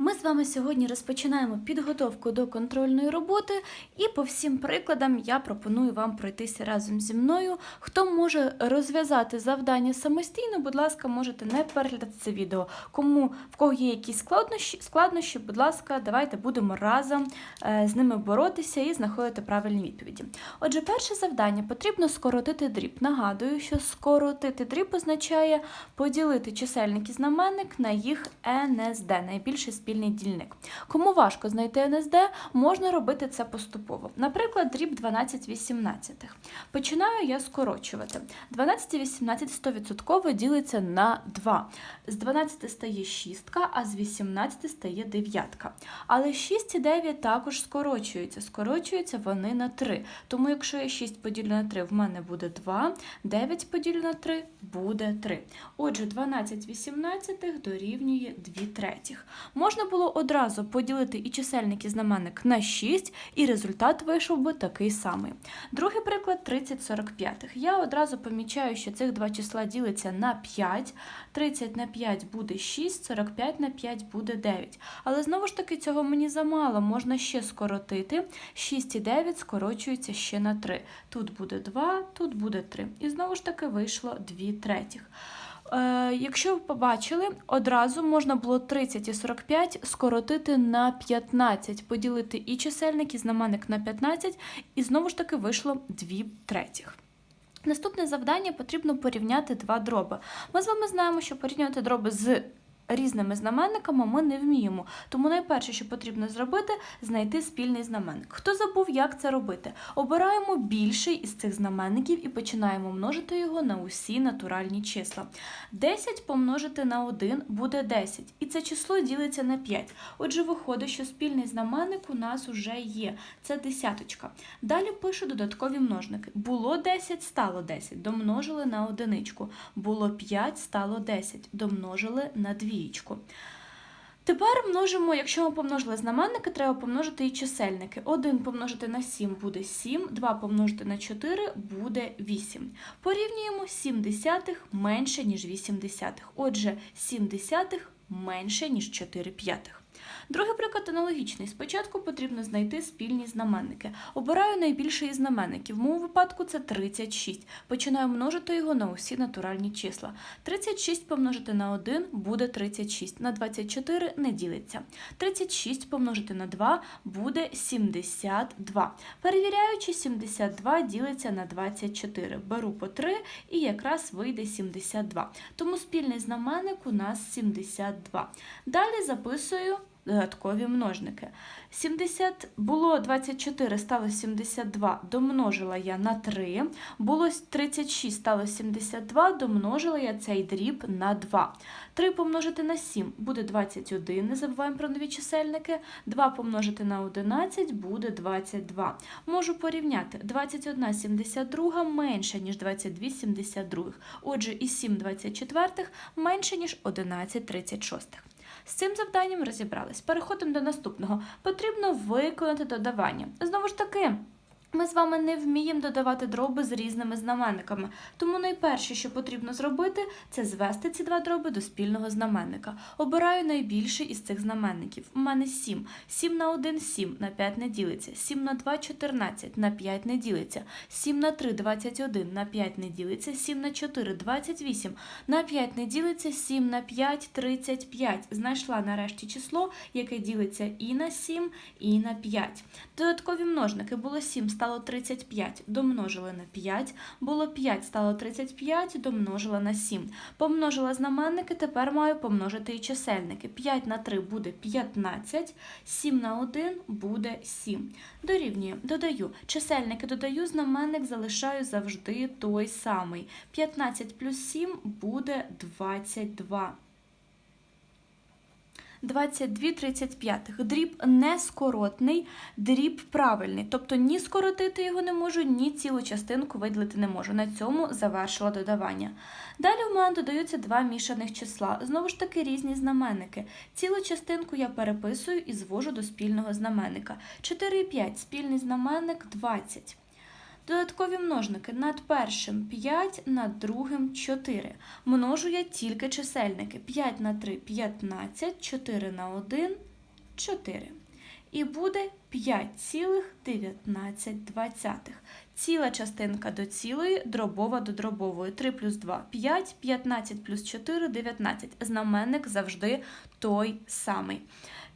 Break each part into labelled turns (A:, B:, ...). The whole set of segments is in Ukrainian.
A: Ми з вами сьогодні розпочинаємо підготовку до контрольної роботи, і по всім прикладам я пропоную вам пройтися разом зі мною. Хто може розв'язати завдання самостійно, будь ласка, можете не переглядати це відео. Кому в кого є якісь складнощі, складнощі, будь ласка, давайте будемо разом е, з ними боротися і знаходити правильні відповіді. Отже, перше завдання потрібно скоротити дріб. Нагадую, що скоротити дріб означає поділити чисельник і знаменник на їх НСД, найбільший дільник. Кому важко знайти НСД, можна робити це поступово. Наприклад, дріб 12 18. Починаю я скорочувати. 12 і 18 100% ділиться на 2. З 12 стає 6, а з 18 стає 9. Але 6 і 9 також скорочуються. Скорочуються вони на 3. Тому якщо я 6 поділю на 3, в мене буде 2, 9 поділю на 3 буде 3. Отже, 12 18 дорівнює 2 третіх. Можна було одразу поділити і чисельник і знаменник на 6, і результат вийшов би такий самий. Другий приклад 30 45. Я одразу помічаю, що цих два числа діляться на 5. 30 на 5 буде 6, 45 на 5 буде 9. Але знову ж таки цього мені замало, можна ще скоротити. 6 і 9 скорочуються ще на 3. Тут буде 2, тут буде 3. І знову ж таки вийшло 2 третіх. Е, якщо ви побачили, одразу можна було 30 і 45 скоротити на 15, поділити і чисельник, і знаменник на 15, і знову ж таки вийшло 2 третіх. Наступне завдання потрібно порівняти два дроби. Ми з вами знаємо, що порівнювати дроби з різними знаменниками ми не вміємо. Тому найперше, що потрібно зробити, знайти спільний знаменник. Хто забув, як це робити? Обираємо більший із цих знаменників і починаємо множити його на усі натуральні числа. 10 помножити на 1 буде 10, і це число ділиться на 5. Отже, виходить, що спільний знаменник у нас вже є. Це десяточка. Далі пишу додаткові множники. Було 10, стало 10, домножили на одиничку. Було 5, стало 10, домножили на двієчку. Тепер множимо, якщо ми помножили знаменники, треба помножити і чисельники. 1 помножити на 7 буде 7, 2 помножити на 4 буде 8. Порівнюємо 7 десятих менше, ніж 8 десятих. Отже, 7 десятих менше, ніж 4 п'ятих. Другий приклад аналогічний. Спочатку потрібно знайти спільні знаменники. Обираю найбільший із знаменників. В моєму випадку це 36. Починаю множити його на усі натуральні числа. 36 помножити на 1 буде 36. На 24 не ділиться. 36 помножити на 2 буде 72. Перевіряючи, 72 ділиться на 24. Беру по 3 і якраз вийде 72. Тому спільний знаменник у нас 72. Далі записую додаткові множники. 70 було 24, стало 72, домножила я на 3. Було 36, стало 72, домножила я цей дріб на 2. 3 помножити на 7 буде 21, не забуваємо про нові чисельники. 2 помножити на 11 буде 22. Можу порівняти 21 72 менше, ніж 22 72. Отже, і 7 24 менше, ніж 11 36. З цим завданням розібрались. Переходимо до наступного. Потрібно виконати додавання. Знову ж таки. Ми з вами не вміємо додавати дроби з різними знаменниками, тому найперше, що потрібно зробити, це звести ці два дроби до спільного знаменника. Обираю найбільший із цих знаменників. У мене 7. 7 на 1 – 7, на 5 не ділиться. 7 на 2 – 14, на 5 не ділиться. 7 на 3 – 21, на 5 не ділиться. 7 на 4 – 28, на 5 не ділиться. 7 на 5 – 35. Знайшла нарешті число, яке ділиться і на 7, і на 5. Додаткові множники було 7 стало 35, домножили на 5, було 5, стало 35, домножила на 7. Помножила знаменники, тепер маю помножити і чисельники. 5 на 3 буде 15, 7 на 1 буде 7. Дорівнюю, додаю. Чисельники додаю, знаменник залишаю завжди той самий. 15 плюс 7 буде 22. 22,35. Дріб нескоротний, дріб правильний. Тобто ні скоротити його не можу, ні цілу частинку виділити не можу. На цьому завершила додавання. Далі в мене додаються два мішаних числа. Знову ж таки, різні знаменники. Цілу частинку я переписую і звожу до спільного знаменника. 4 і 5 спільний знаменник 20. Додаткові множники над першим 5, над другим 4. Множу я тільки чисельники. 5 на 3 15, 4 на 1 4. І буде 5,19. Ціла частинка до цілої, дробова до дробової. 3 плюс 2 – 5, 15 плюс 4 – 19. Знаменник завжди той самий.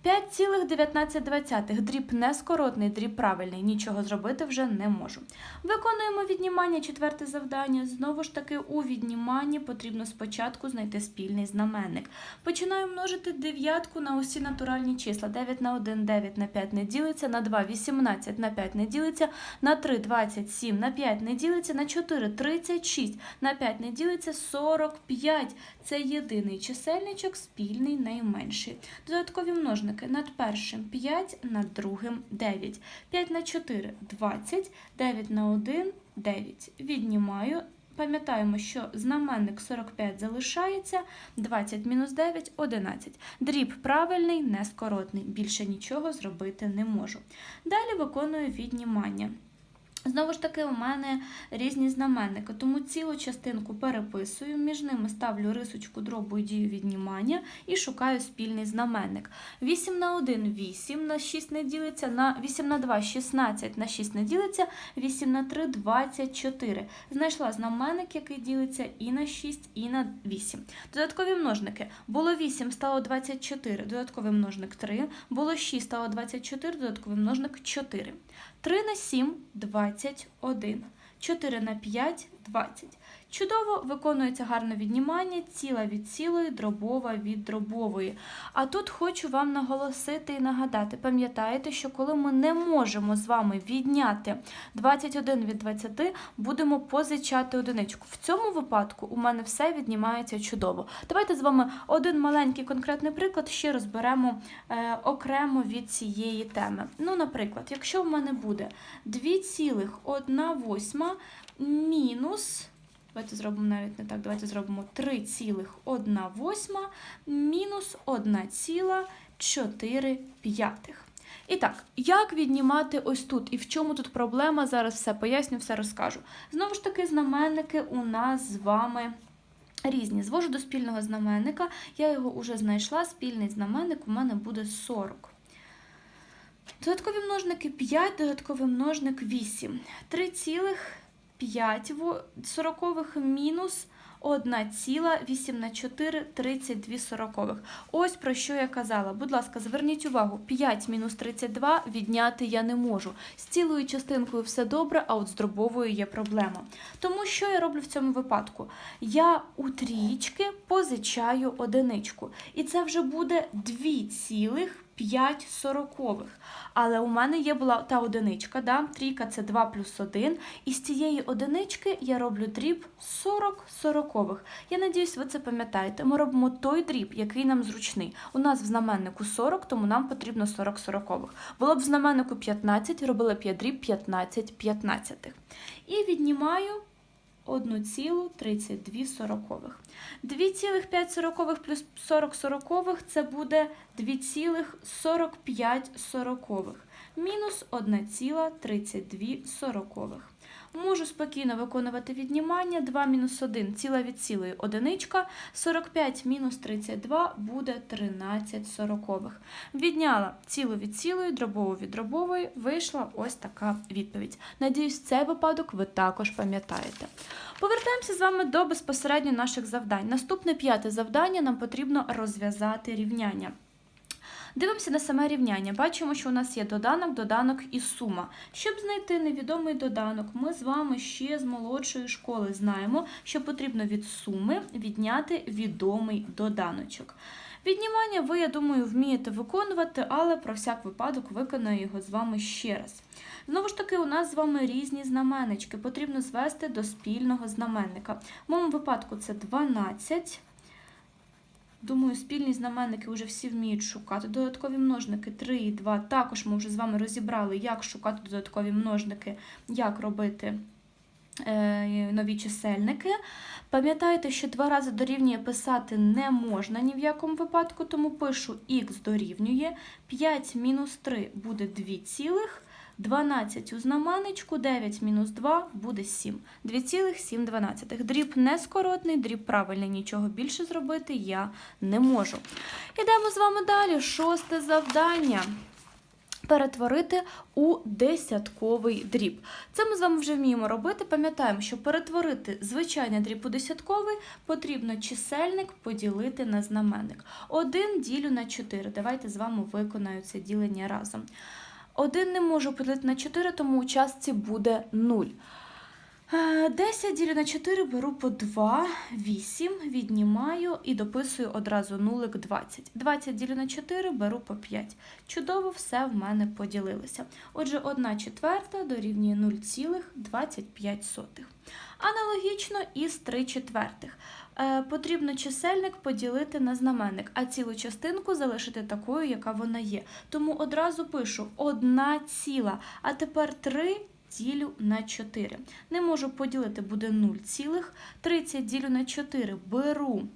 A: 5,19. Дріб нескоротний, дріб правильний. Нічого зробити вже не можу. Виконуємо віднімання, четверте завдання. Знову ж таки, у відніманні потрібно спочатку знайти спільний знаменник. Починаю множити дев'ятку на усі натуральні числа. 9 на 1, 9 на 5 не ділиться, на 2 – 18, на 5 не ділиться, на 3 – 27, на 5 не ділиться, на 4 – 36, на 5 не ділиться, 45. Це єдиний чисельничок, спільний найменший. Додаткові множники над першим 5, над другим 9. 5 на 4 – 20, 9 на 1 – 9. Віднімаю. Пам'ятаємо, що знаменник 45 залишається, 20 мінус 9 – 11. Дріб правильний, не скоротний. Більше нічого зробити не можу. Далі виконую віднімання. Знову ж таки, у мене різні знаменники, тому цілу частинку переписую, між ними ставлю рисочку дробу і дію віднімання і шукаю спільний знаменник. 8 на 1 – 8, на 6 не ділиться, на 8 на 2 – 16, на 6 не ділиться, 8 на 3 – 24. Знайшла знаменник, який ділиться і на 6, і на 8. Додаткові множники. Було 8, стало 24, додатковий множник 3, було 6, стало 24, додатковий множник 4. 3 на 7 – 21. 4 на 5 – 20. Чудово виконується гарне віднімання, ціла від цілої, дробова від дробової. А тут хочу вам наголосити і нагадати, пам'ятаєте, що коли ми не можемо з вами відняти 21 від 20, будемо позичати одиничку. В цьому випадку у мене все віднімається чудово. Давайте з вами один маленький конкретний приклад ще розберемо е, окремо від цієї теми. Ну, наприклад, якщо в мене буде 2,1 восьма мінус. Давайте зробимо навіть не так. Давайте зробимо 3,1 мінус 1,4. І так, як віднімати ось тут і в чому тут проблема? Зараз все поясню, все розкажу. Знову ж таки, знаменники у нас з вами. Різні. Звожу до спільного знаменника, я його вже знайшла. Спільний знаменник у мене буде 40. Додаткові множники 5, додатковий множник 8. 3,5 сорокових мінус 1,8 на 4 – 32 сорокових. Ось про що я казала. Будь ласка, зверніть увагу, 5 мінус 32 відняти я не можу. З цілою частинкою все добре, а от з дробовою є проблема. Тому що я роблю в цьому випадку? Я у трієчки позичаю одиничку. І це вже буде 2 цілих 5 сорокових. Але у мене є була та одиничка, да? трійка це 2 плюс 1. І з цієї одинички я роблю дріб 40 сорокових. Я надіюсь, ви це пам'ятаєте. Ми робимо той дріб, який нам зручний. У нас в знаменнику 40, тому нам потрібно 40 сорокових. Було б в знаменнику 15, робили б я дріб 15 п'ятнадцятих. І віднімаю 1,32 2,5 сорокових плюс 40 сорокових це буде 2,45 сорокових. Мінус 1,32 сорокових. Можу спокійно виконувати віднімання. 2 мінус 1 ціла від цілої одиничка. 45 мінус 32 буде 13 сорокових. Відняла цілу від цілої, дробову від дробової, вийшла ось така відповідь. Надіюсь, цей випадок ви також пам'ятаєте. Повертаємося з вами до безпосередньо наших завдань. Наступне п'яте завдання нам потрібно розв'язати рівняння. Дивимося на саме рівняння. Бачимо, що у нас є доданок, доданок і сума. Щоб знайти невідомий доданок, ми з вами ще з молодшої школи знаємо, що потрібно від суми відняти відомий доданочок. Віднімання ви, я думаю, вмієте виконувати, але про всяк випадок виконаю його з вами ще раз. Знову ж таки, у нас з вами різні знаменнички. Потрібно звести до спільного знаменника. В моєму випадку це 12. Думаю, спільні знаменники вже всі вміють шукати. Додаткові множники 3 і 2. Також ми вже з вами розібрали, як шукати додаткові множники, як робити е, нові чисельники. Пам'ятайте, що два рази дорівнює писати не можна ні в якому випадку, тому пишу х дорівнює 5 мінус 3 буде 2 цілих. 12 у знаменечку, 9 мінус 2 буде 7. 2,7. Дріб нескоротний, дріб правильний, нічого більше зробити я не можу. Ідемо з вами далі. Шосте завдання. Перетворити у десятковий дріб. Це ми з вами вже вміємо робити. Пам'ятаємо, що перетворити звичайний дріб у десятковий потрібно чисельник поділити на знаменник. 1 ділю на 4. Давайте з вами виконаю це ділення разом. 1 не можу поділити на 4, тому у частці буде 0. Е, 10 ділю на 4 беру по 2, 8, віднімаю і дописую одразу нулик 20. 20 ділю на 4 беру по 5. Чудово, все в мене поділилося. Отже, 1 четверта дорівнює 0,25. Аналогічно із 3 четвертих. Е, потрібно чисельник поділити на знаменник, а цілу частинку залишити такою, яка вона є. Тому одразу пишу 1 ціла, а тепер 3 ділю на 4. Не можу поділити, буде 0 цілих. 30 ділю на 4 беру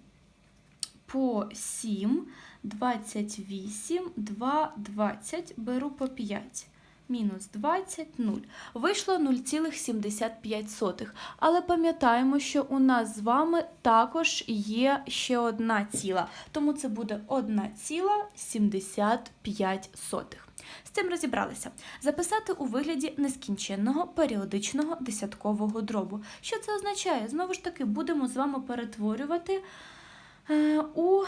A: по 7, 28, 2, 20, беру по 5. Мінус 20, 0. Вийшло 0,75. Але пам'ятаємо, що у нас з вами також є ще одна ціла. Тому це буде 1,75. З цим розібралися. Записати у вигляді нескінченного періодичного десяткового дробу. Що це означає? Знову ж таки, будемо з вами перетворювати е, у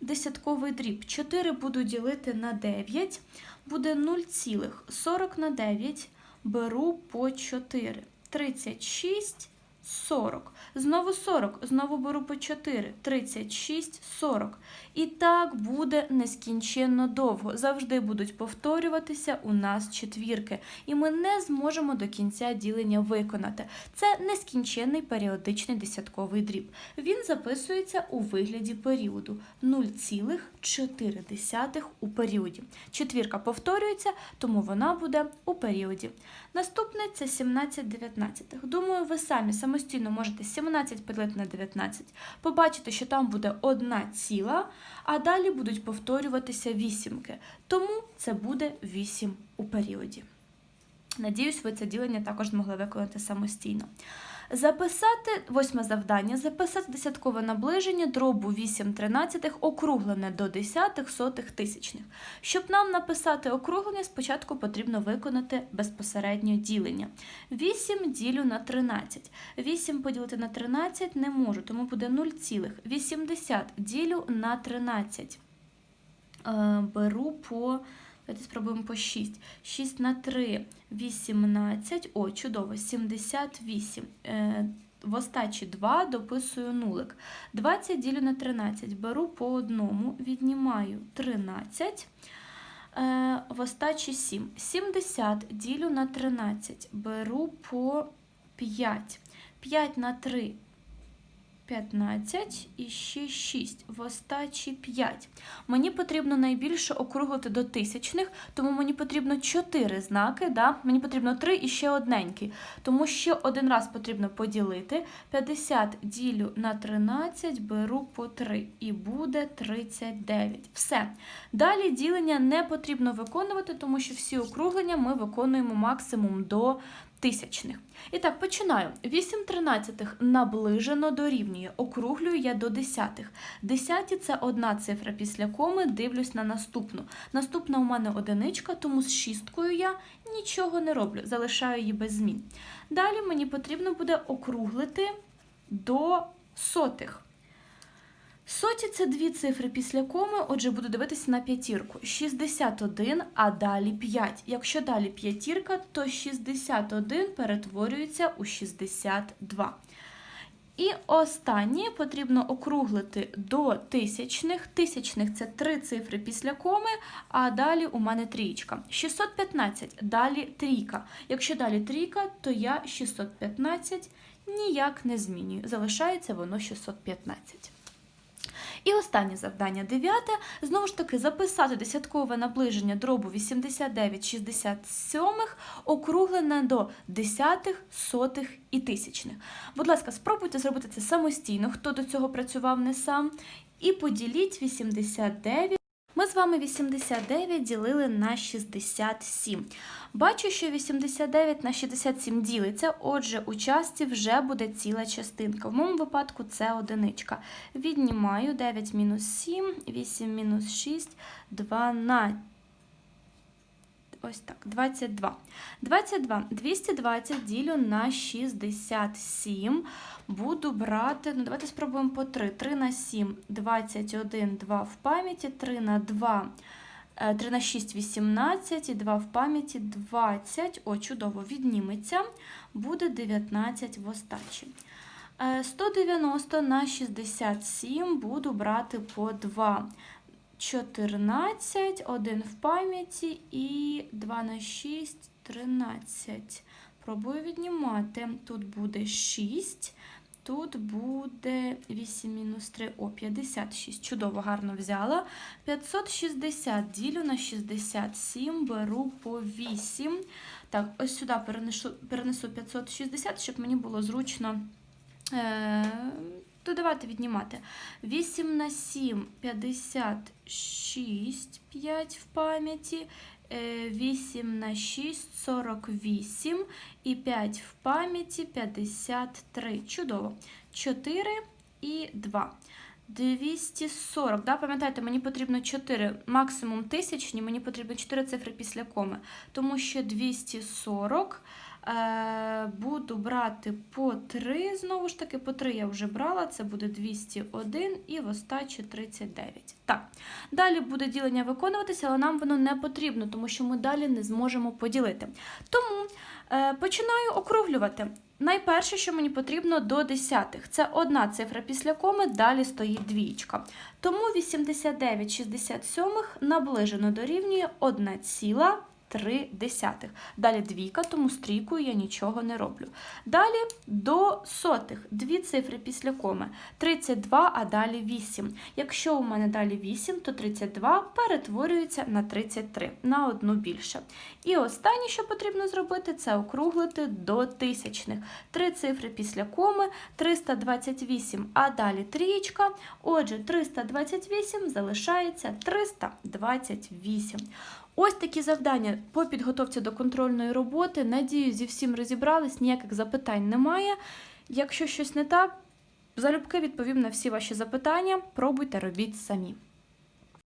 A: десятковий дріб. 4 буду ділити на 9, буде 0,40 на 9, беру по 4. 36, 40. Знову 40, знову беру по 4, 36, 40. І так буде нескінченно довго. Завжди будуть повторюватися у нас четвірки. І ми не зможемо до кінця ділення виконати. Це нескінченний періодичний десятковий дріб. Він записується у вигляді періоду 0,4 у періоді. Четвірка повторюється, тому вона буде у періоді. Наступне це 17 19. Думаю, ви самі самостійно можете 17 поділити на 19, побачите, що там буде одна ціла, а далі будуть повторюватися вісімки. Тому це буде 8 у періоді. Надіюсь, ви це ділення також змогли виконати самостійно. Записати восьме завдання, записати десяткове наближення дробу 8 тринадцятих округлене до десятих сотих тисячних. Щоб нам написати округлення, спочатку потрібно виконати безпосередньо ділення. 8 ділю на 13. 8 поділити на 13 не можу, тому буде 0,80 ділю на 13. Е, Беру по Давайте спробуємо по 6. 6 на 3 18. О, чудово, 78. Е, в остачі 2 дописую нулик. 20 ділю на 13. Беру по одному, віднімаю 13. Е, в остачі 7. 70 ділю на 13. Беру по 5. 5 на 3 15 і ще 6, в остачі 5. Мені потрібно найбільше округлити до тисячних, тому мені потрібно 4 знаки, да? мені потрібно 3 і ще одненький. Тому ще один раз потрібно поділити. 50 ділю на 13, беру по 3 і буде 39. Все. Далі ділення не потрібно виконувати, тому що всі округлення ми виконуємо максимум до тисячних. І так, починаю. 8 тринадцятих наближено дорівнює. Округлюю я до десятих. Десяті це одна цифра після коми, дивлюсь на наступну. Наступна у мене одиничка, тому з шісткою я нічого не роблю, залишаю її без змін. Далі мені потрібно буде округлити до сотих. Соті це дві цифри після коми, отже, буду дивитися на п'ятірку. 61, а далі 5. Якщо далі п'ятірка, то 61 перетворюється у 62. І останнє потрібно округлити до тисячних. Тисячних це три цифри після коми, а далі у мене трієчка. 615, далі трійка. Якщо далі трійка, то я 615 ніяк не змінюю. Залишається воно 615. І останнє завдання, дев'яте. Знову ж таки, записати десяткове наближення дробу 89 67 округлене до десятих, сотих і тисячних. Будь ласка, спробуйте зробити це самостійно, хто до цього працював не сам. І поділіть 89. Ми з вами 89 ділили на 67. Бачу, що 89 на 67 ділиться, отже, у часті вже буде ціла частинка. В моєму випадку це одиничка. Віднімаю 9 мінус 7, 8 мінус 6, 12. Ось так, 22. 22. 220 ділю на 67. Буду брати, ну давайте спробуємо по 3. 3 на 7, 21, 2 в пам'яті, 3 на 2, 3 на 6, 18, і 2 в пам'яті, 20. О, чудово, відніметься. Буде 19 в остачі. Е, 190 на 67 буду брати по 2. 14, 1 в пам'яті і 2 на 6, 13. Пробую віднімати. Тут буде 6, тут буде 8 мінус 3, о, 56. Чудово, гарно взяла. 560 ділю на 67, беру по 8. Так, ось сюди перенесу, перенесу 560, щоб мені було зручно. Е, Додавати, віднімати. 8 на 7 56, 5 в пам'яті. 8 на 6 48 і 5 в пам'яті 53. Чудово. 4 і 2. 240. Да? Пам'ятаєте, мені потрібно 4, максимум тисячні, мені потрібно 4 цифри після коми. Тому що 240 е, буду брати по 3, знову ж таки, по 3 я вже брала, це буде 201 і в остачі 39. Так, далі буде ділення виконуватися, але нам воно не потрібно, тому що ми далі не зможемо поділити. Тому е, починаю округлювати. Найперше, що мені потрібно до десятих, це одна цифра після коми, далі стоїть двічка. Тому 89 67 наближено дорівнює 1,3. Далі двійка, тому стрійкою я нічого не роблю. Далі до сотих, дві цифри після коми. 32, а далі 8. Якщо у мене далі 8, то 32 перетворюється на 33, на одну більше. І останнє, що потрібно зробити, це округлити до тисячних. Три цифри після коми, 328, а далі трієчка. Отже, 328 залишається 328. Ось такі завдання по підготовці до контрольної роботи. Надію, зі всім розібрались, ніяких запитань немає. Якщо щось не так, залюбки відповім на всі ваші запитання. Пробуйте робіть самі.